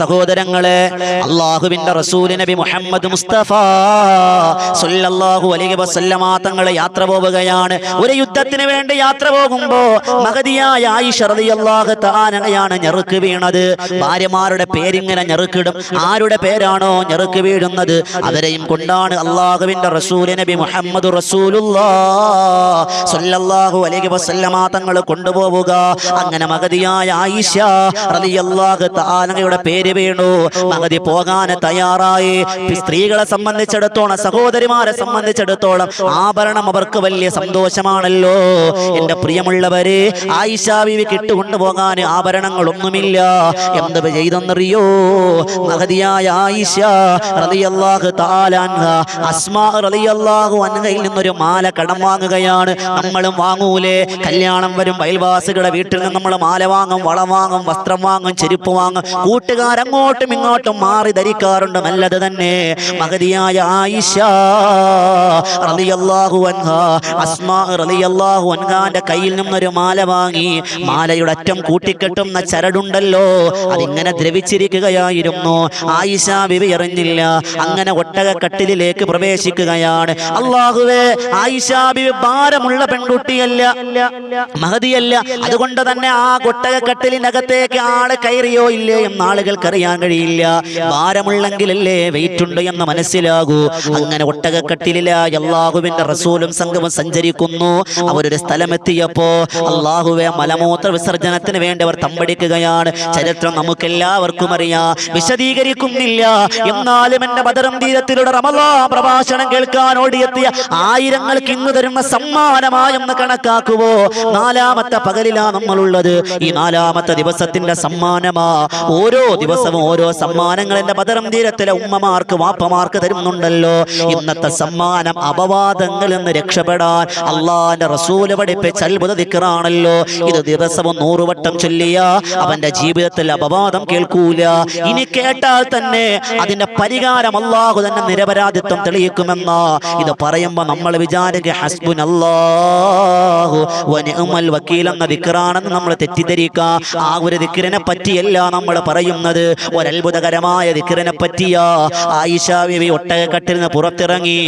സഹോദരങ്ങളെ അള്ളാഹുവിന്റെ റസൂൽ നബി മുഹമ്മദ് മുസ്തഫ സല്ലല്ലാഹു അലൈഹി വസല്ലമ തങ്ങളെ യാത്ര പോവുകയാണ്. ഒരു യുദ്ധത്തിന് വേണ്ടി യാത്ര പോകുമ്പോ മഹതിയായ ആയിഷ റളിയല്ലാഹു ഞെറുക്ക് വീണത്. ഭാര്യമാരുടെ പേരിങ്ങനെ ഞെറുക്കിടും. ആരുടെ പേരാണോ ഞെറുക്ക് വീഴുന്നത്? അവരെയും കൊണ്ടാണ് അള്ളാഹുവിന്റെ റസൂൽ നബി മുഹമ്മദ് റസൂലുള്ളാഹ് സല്ലല്ലാഹു അലൈഹി വസല്ലമ കൊണ്ടുപോവുക. അങ്ങനെ മഹതിയായ ആയിഷ റളിയല്ലാഹു തആലയുടെ പേര് വീണു. മഹതി പോകാൻ തയ്യാറായി. സ്ത്രീകളെ സംബന്ധിച്ചിടത്തോളം സഹോദരിമാരെ സംബന്ധിച്ചിടത്തോളം ആഭരണം അവർക്ക് വലിയ സന്തോഷമാണല്ലോ. എന്റെ പ്രിയമുള്ളവര് ആയിഷാവിവി കിട്ടുകൊണ്ടുപോകാൻ ആഭരണങ്ങളൊന്നുമില്ല. എന്ത് ചെയ്തെന്നറിയോ? മഹതിയായ ആയിഷ അസ്മാ റളിയല്ലാഹു അൻഹയിൽ നിന്നൊരു മാല കടം വാങ്ങുകയാണ്. നമ്മളും വാങ്ങൂലേ? കല്യാണം വരും അയൽവാസികളുടെ വീട്ടിൽ നിന്ന് നമ്മൾ മാല വാങ്ങും വളം വാങ്ങും വസ്ത്രം വാങ്ങും ചെരുപ്പ് വാങ്ങും കൂട്ടുകാർ അങ്ങോട്ടും ഇങ്ങോട്ടും മാറി ധരിക്കാറുണ്ട്. നല്ലത് തന്നെ. മഹതിയായ ആയിഷ റളിയല്ലാഹു റളിയല്ലാഹു അൻഹാന്റെ കയ്യിൽ നിന്നൊരു മാല വാങ്ങി മാലയുടെ അറ്റം കൂട്ടിക്കെട്ടുന്ന ചരടുണ്ടല്ലോ. അതിങ്ങനെ ദ്രവിച്ചിരിക്കുകയായിരുന്നു. ആയിഷ ബിബി അറിഞ്ഞില്ല. അങ്ങനെ ഒട്ടകക്കട്ടിലേക്ക് പ്രവേശിക്കുകയാണ്. അള്ളാഹുവേ ആയിഷ ബിബി ഭാരമുള്ള പെൺകുട്ടിയല്ല മഹതിയല്ല. അതുകൊണ്ട് തന്നെ ആ ഒട്ടകക്കട്ടിലിനകത്തേക്ക് ആൾ കയറിയോ ഇല്ലേ? എന്ന് ആളുകൾക്ക് അറിയാൻ കഴിയില്ല. ഭാരമുള്ളെങ്കിലല്ലേ വെയിറ്റ് ഉണ്ട് എന്ന് മനസ്സിലാകൂ. അങ്ങനെ ഒട്ടകക്കട്ടിലില അള്ളാഹുവിന്റെ റസൂലും സംഘവും സഞ്ചരിക്കുന്നു. അവരൊരു സ്ഥലമെത്തിയപ്പോ അള്ളാഹുവെ മലമൂത്ര വിസർജനത്തിന് വേണ്ടി അവർ തമ്പടിക്കുകയാണ്. ചരിത്രം നമുക്കെല്ലാവർക്കും അറിയാം. വിശദീകരിക്കുന്നില്ല. എന്നാലും എന്റെ ബദറും തീരത്തിലൂടെ റമലാ പ്രഭാഷണം കേൾക്കാൻ ഓടിയെത്തിയ ആയിരങ്ങൾക്ക് ഇന്ന് തരുന്ന സമ്മാനമായെന്ന് കണക്കാക്കുവോ? നാലാമത്തെ പകലിലാ നമ്മളുള്ളത്. ഈ നാലാമത്തെ ദിവസത്തിന്റെ സമ്മാനമാ. ഓരോ ദിവസവും ഓരോ സമ്മാനങ്ങൾ എന്റെ ബദറും തീരത്തിലെ ഉമ്മമാർക്ക് വാപ്പമാർക്ക് തരുന്നുണ്ടല്ലോ. ഇന്നത്തെ സമ്മാനം അപവാദങ്ങളിൽ നിന്ന് രക്ഷപ്പെടാൻ അള്ളാന്റെ റസൂൽ പഠിപ്പിച്ച അത്ഭുത ദിക്കറാണല്ലോ ഇത് ദിവസവും നൂറുവട്ടം ചൊല്ലിയ അവന്റെ ജീവിതത്തിൽ അപവാദം കേൾക്കൂല. ഇനി കേട്ടാൽ തന്നെ അതിന്റെ പരിഹാരം അള്ളാഹു തന്നെ നിരപരാധിത്വം തെളിയിക്കുമെന്ന. ഇത് പറയുമ്പോ നമ്മൾ വിചാരിക്കുക ഹസ്ബുൻ വക്കീൽ എന്ന ദിക്കറാണെന്ന് നമ്മൾ തെറ്റിദ്ധരിക്കുക ആ ഒരു ദിക്കറിനെ പറ്റിയല്ല നമ്മൾ പറയുന്നത് ഒരത്ഭുതകരമായ ദിക്കറിനെ പറ്റിയ ആയിഷാവിവി ഒട്ടകക്കട്ടിൽ നിന്ന് പുറത്തിറങ്ങി.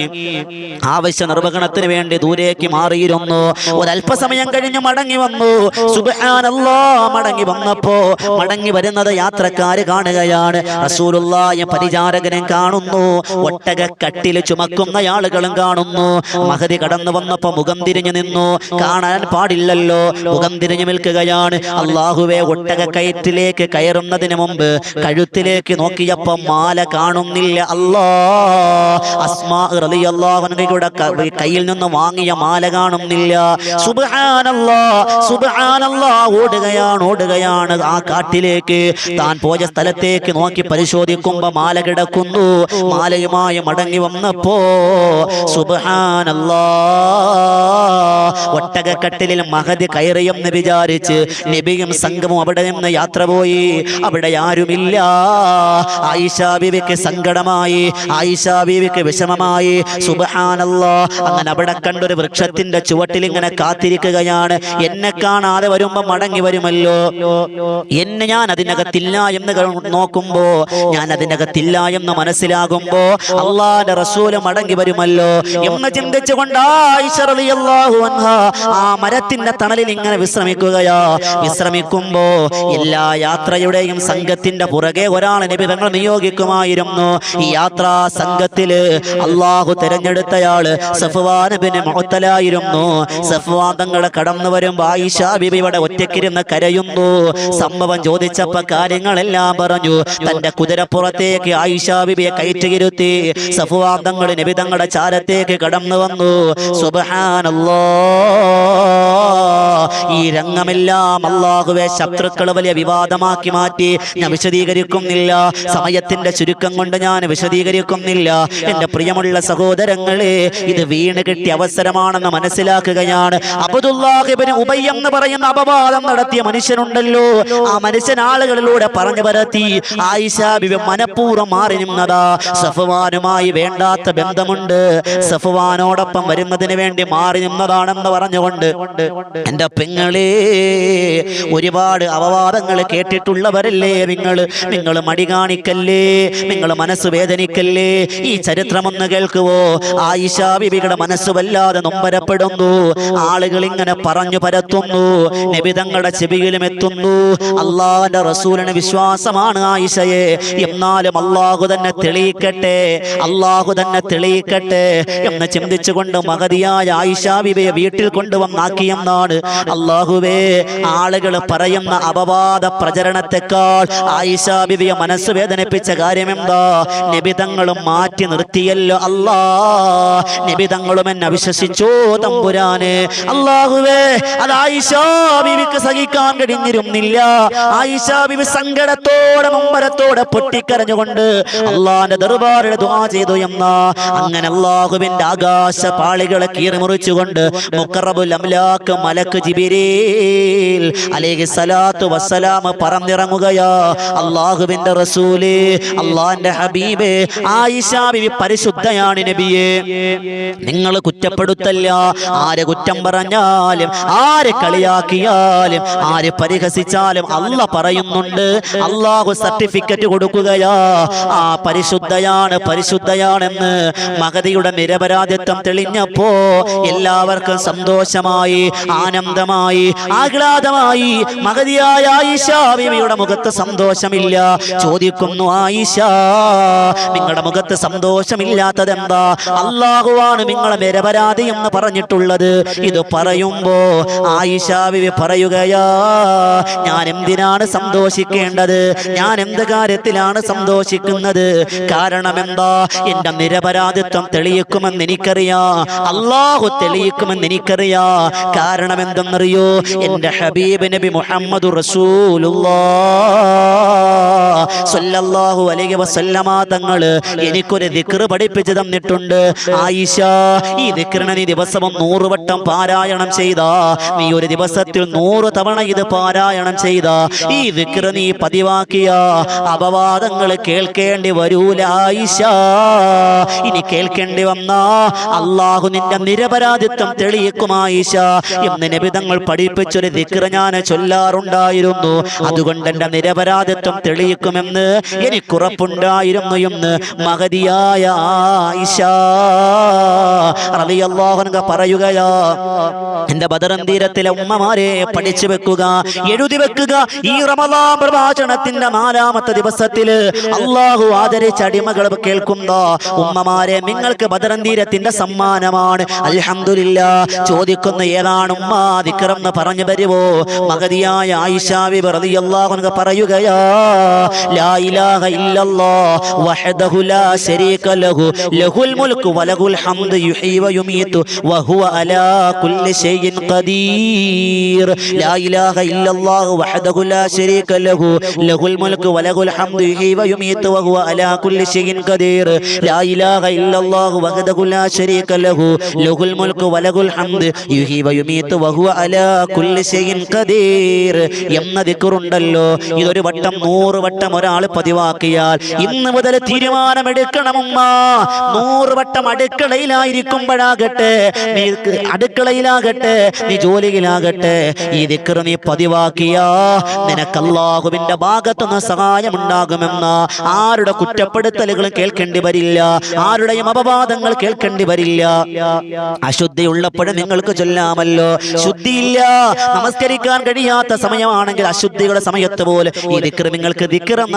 ആവശ്യ നിർവഹണത്തിന് വേണ്ടി ദൂരേക്ക് മാറിയിരുന്നു. ഒരല്പസമയം കഴിഞ്ഞ് മടങ്ങി വന്നു. സുബാനല്ലോ മടങ്ങി വന്നപ്പോ മടങ്ങി വരുന്നത് യാത്രക്കാര് കാണുകയാണ്. റസൂലുള്ളായ പരിചാരകനെ കാണുന്നു. ഒട്ടക കട്ടിൽ ചുമക്കുന്ന ആളുകളും കാണുന്നു. മഹതി കടന്നു വന്നപ്പോ മുഖം തിരിഞ്ഞു നിന്നു. കാണാൻ പാടില്ലല്ലോ. മുഖം തിരിഞ്ഞു നിൽക്കുകയാണ്. അള്ളാഹുവെ ഒട്ടക കയറ്റിലേക്ക് കയറുന്നതിന് മുമ്പ് കഴുത്തിലേക്ക് നോക്കിയപ്പോ മാല കാണുന്നില്ല. അല്ലോ അസ്മാ കയ്യിൽ നിന്ന് വാങ്ങിയ മാല കാണുന്നില്ല. സുബാനല്ലോ സുബാനല്ലോ ഓടുകയാണ് ഓടുകയാണ്. ആ കാട്ടിലേക്ക് താൻ പോയ സ്ഥലത്തേക്ക് നോക്കി പരിശോധിക്കുമ്പോ മാല കിടക്കുന്നു. മാലയുമായി മടങ്ങി വന്നപ്പോ സുബാനല്ലോ ഒട്ടകക്കട്ടിലിൽ മഹതി കയറിയെന്ന് വിചാരിച്ച് നബിയും സംഘവും അവിടെ നിന്ന് യാത്ര പോയി. അവിടെ ആരുമില്ല. ആയിഷാ ബീവിക്ക് സങ്കടമായി ആയിഷാ ബീവിക്ക് വിഷമമായി. സുബ്ഹാനല്ലാ. അങ്ങനെ അവിടെ കണ്ടൊരു വൃക്ഷത്തിന്റെ ചുവട്ടിൽ ഇങ്ങനെ കാത്തിരിക്കുകയാണ്. എന്നെ കാണാതെ വരുമ്പോ മടങ്ങി വരുമല്ലോ. എന്നെ ഞാൻ അതിനകത്തില്ല എന്ന് നോക്കുമ്പോ ഞാൻ അതിനകത്തില്ല എന്ന് മനസ്സിലാകുമ്പോ അള്ളാന്റെ റസൂൽ മടങ്ങി വരുമല്ലോ എന്ന് ചിന്തിച്ചുകൊണ്ട് ആ മരത്തിന്റെ തണലിൽ ഇങ്ങനെ വിശ്രമിക്കുകയാ. വിശ്രമിക്കുമ്പോ എല്ലാ യാത്രയുടെയും സംഘത്തിന്റെ പുറകെ ഒരാളെ നബി തങ്ങൾ നിയോഗിക്കുമായിരുന്നു. ഈ യാത്രാ സംഘത്തിൽ അള്ളാഹു തെരഞ്ഞെടുത്തയാൾ സഫ്വാനബിന് മുഹത്തലായിരുന്നു സഫ്വാൻ തങ്ങളെ കടന്നു വരുമ്പോ ആയിഷ ബിബി ഇവിടെ ഒറ്റയ്ക്കിരുന്ന് കരയുന്നു. സംഭവം ചോദിച്ചപ്പോ കാര്യങ്ങളെല്ലാം പറഞ്ഞു. തന്റെ കുതിരപ്പുറത്തേക്ക് ആയിഷ ബിബിയെ കയറ്റിയിരുത്തി. സഫ്വാൻ തങ്ങൾ നബി തങ്ങളുടെ ചാരത്തേക്ക് കടന്നു വന്നു. സുബഹാനല്ലോ. ഈ രംഗമെല്ലാം അള്ളാഹുവെ ശത്രുക്കൾ വലിയ വിവാദമാക്കി മാറ്റി. വിശദീകരിക്കുന്നില്ല. സമയത്തിന്റെ ചുരുക്കം കൊണ്ട് ഞാൻ വിശദീകരിക്കുന്നില്ല. എന്റെ പ്രിയമുള്ള സഹോദരങ്ങളെ ഇത് വീണ് കിട്ടിയ അവസരമാണെന്ന് മനസ്സിലാക്കുകയാണ്. അബുദുല്ലാഹിബിന് ഉബൈ എന്ന് പറയുന്ന അപവാദം നടത്തിയ മനുഷ്യനുണ്ടല്ലോ. ആ മനുഷ്യൻ ആളുകളിലൂടെ പറഞ്ഞു പരത്തി ആയിഷ ബിബി മനഃപൂർവം മാറി നിന്നതാ. സഫുവാനുമായി വേണ്ടാത്ത ബന്ധമുണ്ട്. സഫുവാനോടൊപ്പം വരുന്നതിന് വേണ്ടി മാറി നിന്നതാണെന്ന് പറഞ്ഞുകൊണ്ട് എന്റെ പെങ്ങളെ ഒരുപാട് അപവാദങ്ങൾ കേട്ടിട്ടുള്ളവരല്ലേ? നിങ്ങൾ നിങ്ങൾ മടി കാണിക്കല്ലേ നിങ്ങൾ മനസ്സ് വേദനിക്കല്ലേ? ഈ ചരിത്രമൊന്ന് കേൾക്കുവോ? ആയിഷാ ബിബിയുടെ മനസ്സ് വല്ലാതെ നൊമ്പരപ്പെടുന്നു. ആളുകൾ ഇങ്ങനെ പറഞ്ഞു പരത്തുന്നു. നിബിതങ്ങളുടെ ചെവിയിലും എത്തുന്നു. അള്ളാന്റെ റസൂലിന് വിശ്വാസമാണ് ആയിഷയെ. എന്നാലും അള്ളാഹു തന്നെ തെളിയിക്കട്ടെ. അള്ളാഹു തന്നെ തെളിയിക്കട്ടെ എന്ന് ചിന്തിച്ചുകൊണ്ട് മകതിയായ ആയിഷാ ബിബിയെ വീട്ടിൽ കൊണ്ടുവന്നാക്കിയെന്നാണ് അള്ളാഹുവേ ആളുകൾ പറയുന്ന അപവാദ പ്രചരണത്തെക്കാൾ ആയിഷ ബിബിയെ മനസ്സ് വേദനിപ്പിച്ച കാര്യം കാര്യമെന്താ? നിബിതങ്ങളും മാറ്റി നിർത്തിയല്ലോ അല്ലാ. നിബിതങ്ങളും എന്നെ വിശ്വസിച്ചോ തമ്പുരാന്. അള്ളാഹുവേ അത് ആയിഷ ബിബിക്ക് സഹിക്കാൻ കഴിഞ്ഞിരുന്നില്ല. ആയിഷ ബിബി സങ്കടത്തോടെ മുമ്പരത്തോടെ പൊട്ടിക്കരഞ്ഞുകൊണ്ട് അള്ളാന്റെ ദർബാറിൽ ദുആ ചെയ്തു എന്ന. അങ്ങനെ അള്ളാഹുവിന്റെ ആകാശ പാളികളെ കീറിമുറിച്ചുകൊണ്ട് മുക്കറബുൽ അംലാക്ക് മലക്ക് ജിബിരീൽ അലൈഹി സലാത്തു വസ്സലാം പറന്നിറങ്ങുകയാ. അള്ളാഹുവിന്റെ റസൂൽ അള്ളാന്റെ ഹബീബ് ആയിഷ ബിവി പരിശുദ്ധയാണ് നബിയെ. നിങ്ങൾ കുറ്റപ്പെടുത്തല്ല. ആരെ കുറ്റം പറഞ്ഞാലും ആരെ കളിയാക്കിയാലും ആരെ പരിഹസിച്ചാലും അല്ല പറയുന്നുണ്ട്. അള്ളാഹു സർട്ടിഫിക്കറ്റ് കൊടുക്കുകയാ. ആ പരിശുദ്ധയാണ് പരിശുദ്ധയാണെന്ന് മഗതിയുടെ നിരപരാധിത്വം തെളിഞ്ഞപ്പോ എല്ലാവർക്കും സന്തോഷമായി ആനന്ദമായി ആഹ്ലാദമായി മഗതിയായ ആയിഷ ബിവിയുടെ മുഖത്ത് സന്തോഷമില്ല. ചോദിക്കുന്നു ആയിഷ നിങ്ങളുടെ മുഖത്ത് സന്തോഷമില്ലാത്തത് എന്താ അള്ളാഹുവാണ് നിങ്ങളെ നിരപരാധി എന്ന് പറഞ്ഞിട്ടുള്ളത്. ഇത് പറയുമ്പോ ആയിഷ പറയുകയാ ഞാൻ എന്തിനാണ് സന്തോഷിക്കേണ്ടത്? ഞാൻ എന്ത് കാര്യത്തിലാണ് സന്തോഷിക്കുന്നത്? കാരണം എന്താ എന്റെ നിരപരാധിത്വം തെളിയിക്കുമെന്ന് എനിക്കറിയാ. അള്ളാഹു തെളിയിക്കുമെന്ന് എനിക്കറിയാ. കാരണം എന്തെന്നറിയോ എന്റെ ഹബീബ് നബി മുഹമ്മദ് റസൂലുള്ളാഹു അലൈഹി വസല്ലമ തങ്ങൾ എനിക്കൊരു ദിക്ർ പഠിപ്പിച്ചു തന്നിട്ടുണ്ട്. ആയിഷ ഈ ദിക്റിനെ നീ ദിവസവും നൂറ് വട്ടം പാരായണം ചെയ്ത. നീ ഒരു ദിവസത്തിൽ നൂറ് തവണ ഇത് പാരായണം ചെയ്ത. ഈ ദിക്ർ നീ പതിവാക്കിയ. അപവാദങ്ങൾ കേൾക്കേണ്ടി വരൂല ആയിഷ. ഇനി കേൾക്കേണ്ടി വന്ന അള്ളാഹു നിന്റെ നിരപരാധിത്വം തെളിയിക്കും ആയിഷ. എന്ന് നബിതങ്ങൾ പഠിപ്പിച്ചൊരു ദിക്ർ ഞാൻ ചൊല്ലാറുണ്ടായിരുന്നു. അതുകൊണ്ട് എന്റെ നിരപരാധിത്വം തെളിയിക്കുമെന്ന് എനിക്കുറപ്പുണ്ടായിരുന്നു എന്ന് മഹതിയായ ആയിഷ പറയുകയാ എന്റെ ബദറൻ തീരത്തിലെ ഉമ്മമാരെ പഠിച്ചു വെക്കുക എഴുതി വെക്കുക ഈ റമദാൻ പ്രഭാഷണത്തിന്റെ നാലാമത്തെ ദിവസത്തിൽ അള്ളാഹു ആദരിച്ച അടിമകൾ കേൾക്കുന്ന ഉമ്മമാരെ നിങ്ങൾക്ക് ബദറൻ തീരത്തിന്റെ സമ്മാനമാണ്. അലഹമില്ല ചോദിക്കുന്ന ഏതാണ് ഉമ്മ? എന്ന് പറഞ്ഞു വരുവോ മകതിയായ ആയിഷാവി റളിയല്ലാഹു അൻഹ പറയുകയാ ലാ ഇലാഹ ഇല്ലല്ലാഹ് വഹദഹു ലാ ശരീക ലഹു. ലഹുൽ മുൽക്കു വലഹുൽ ഹംദു യുഹീ വയുമീതു വഹുവ അലാ കുല്ലി ഷൈഇൻ ഖദീർ. ലാ ഇലാഹ ഇല്ലല്ലാഹ് വഹദഹു ലാ ശരീക ലഹു. ലഹുൽ മുൽക്കു വലഹുൽ ഹംദു യുഹീ വയുമീതു വഹുവ അലാ കുല്ലി ഷൈഇൻ ഖദീർ. ലാ ഇലാഹ ഇല്ലല്ലാഹ് വഹദഹു ലാ ശരീക ലഹു. ലഹുൽ മുൽക്കു വലഹുൽ ഹംദു യുഹീ വയുമീതു വഹുവ അലാ കുല്ലി ഷൈഇൻ ഖദീർ. എന്ന ദിക്റുണ്ടല്ലോ. ഇതൊരു വട്ടം നൂറ് വട്ടം ഒരാൾ പതിവാക്കിയാൽ ഇന്ന് മുതൽ തീരുമാനമെടുക്കണമമ്മ. നൂറ് വട്ടം അടുക്കളയിലായിരിക്കുമ്പോഴാകട്ടെ നീ അടുക്കളയിലാകട്ടെ നീ ജോലിയിലാകട്ടെ ഈ ദിക്ർ നീ പതിവാക്കിയാ. നിനക്ക് അല്ലാഹുവിന്റെ ഭാഗത്തുനിന്ന് സഹായം ഉണ്ടാകുമെന്ന ആരുടെ കുറ്റപ്പെടുത്തലുകളും കേൾക്കേണ്ടി വരില്ല ആരുടെയും അപവാദങ്ങൾ കേൾക്കേണ്ടി വരില്ല. അശുദ്ധി ഉള്ളപ്പോഴും നിങ്ങൾക്ക് ചൊല്ലാമല്ലോ. ശുദ്ധിയില്ല നമസ്കരിക്കാൻ കഴിയാത്ത സമയമാണെങ്കിൽ അശുദ്ധിയുടെ സമയത്ത് പോലെ ദിക്ർ നിങ്ങൾക്ക്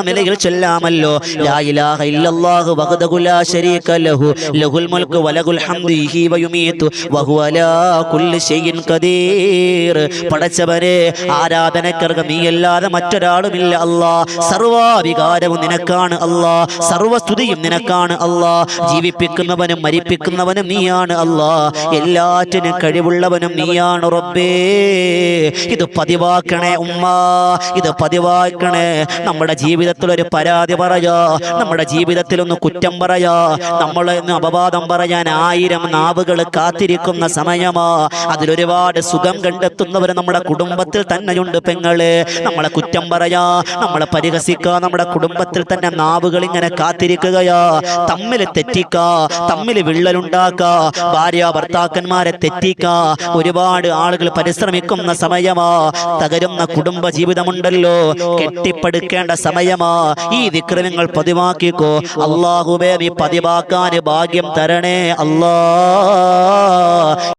നിലയിൽ ചൊല്ലാമല്ലോ. ലാ ഇലാഹ ഇല്ലല്ലാഹു വഹ്ദഹു ലാ ശരീക ലഹു. ലഹുൽ മുൽക്ക് വലഹുൽ ഹംദു യുഹീ വയുമീതു വഹുവ ലാ കുല്ലി ഷൈഇൻ ഖദീർ. പടച്ചവനെ ആരാധനക്കർഗ നീയല്ലാതെ മറ്റൊരാളുമില്ല അല്ലാ. സർവാധികാരവും നിനക്കാണ് അല്ലാ. സർവസ്തുതിയും നിനക്കാണ് അല്ലാ. ജീവിപ്പിക്കുന്നവനും മരിപ്പിക്കുന്നവനും നീയാണ് അല്ലാ. എല്ലാറ്റിനും കഴിവുള്ളവനും നീയാണ് റബ്ബേ. ഇത് പതിവാക്കണേ ഉമ്മ. ഇത് പതിവാക്കണേ നമ്മുടെ ജീവിതത്തിൽ ഒരു പരാതി പറയാ? നമ്മുടെ ജീവിതത്തിൽ ഒന്ന് കുറ്റം പറയാ? ഒന്ന് അപവാദം പറയാൻ ആയിരം നാവുകൾ കാത്തിരിക്കുന്ന സമയമാ? അതിലൊരുപാട് സുഖം കണ്ടെത്തുന്നവർ നമ്മുടെ കുടുംബത്തിൽ തന്നെയുണ്ട് പെങ്ങൾ. നമ്മളെ കുറ്റം പറയാ? നമ്മളെ പരിഹസിക്കുക നമ്മുടെ കുടുംബത്തിൽ തന്നെ നാവുകൾ ഇങ്ങനെ കാത്തിരിക്കുകയാ? തമ്മിൽ തെറ്റിക്ക? തമ്മിൽ വിള്ളലുണ്ടാക്ക? ഭാര്യ ഭർത്താക്കന്മാരെ തെറ്റിക്ക? ഒരുപാട് ആളുകൾ പരിശ്രമിക്കുന്ന സമയമാ? തകരുന്ന കുടുംബ ജീവിതമുണ്ടല്ലോ. കെട്ടി കെട്ടിപ്പടുക്കേണ്ട സമയമാ? ഈ വിക്രമങ്ങൾ പതിവാക്കിക്കോ. അള്ളാഹുബേ നീ പതിവാക്കാൻ ഭാഗ്യം തരണേ. അല്ലാ.